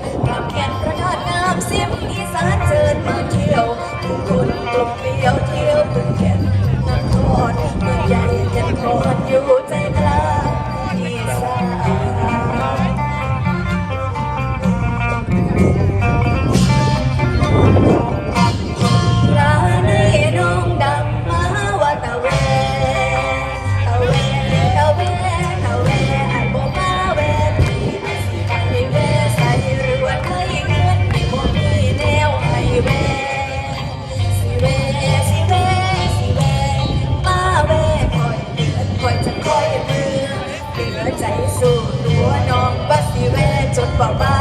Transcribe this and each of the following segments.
Thank. papá.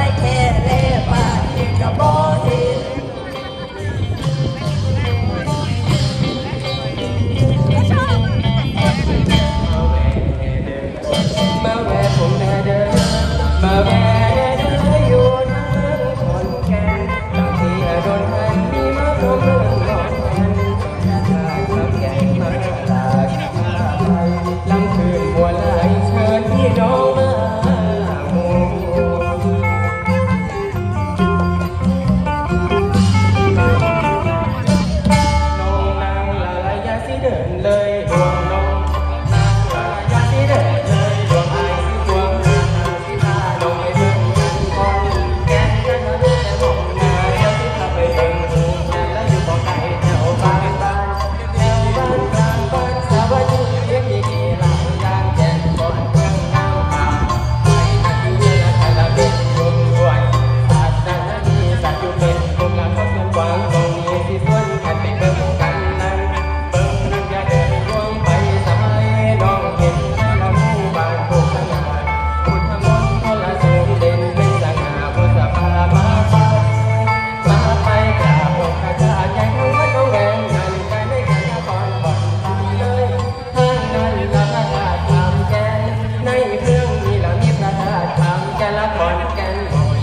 แกันละคอแกัน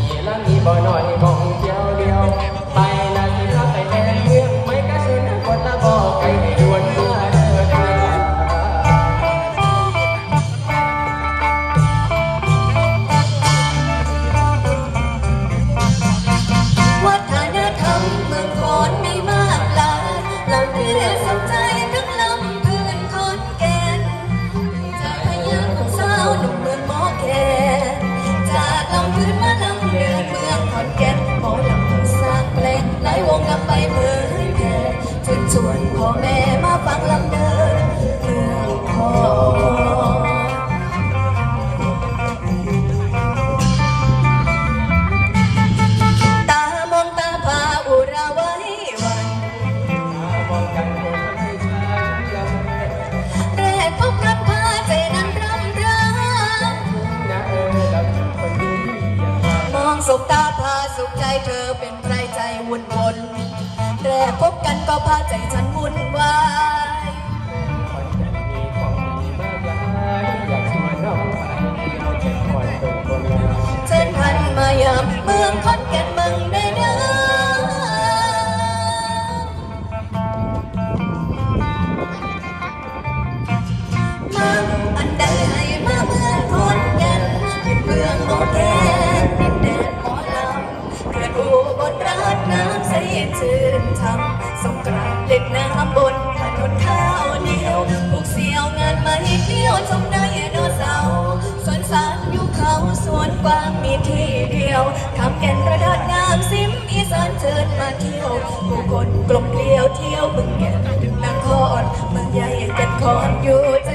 เยลามีบ่อน้อยบ่ สบตาพาสุขใจเธอเป็นใครใจวุ่นวนแต่พบกันก็พาใจฉันวุ่นวายเชิญพันมายาม ชื่นช่ำสงกรานต์เล่นน้ำบนถนนข้าวเหนียวพวกเสี่ยวงานมาให้เที่ยวชมได้เนเสาสวนสารอยู่เขาสวนกว้างมีที่เดียวคำแก่นประดับงามซิมอีสานเชิญมาเที่ยวผู้คนกลมเกลียวเที่ยวบึงแก่นนครเมืองใหญ่แก่นคอนอยู่ใจ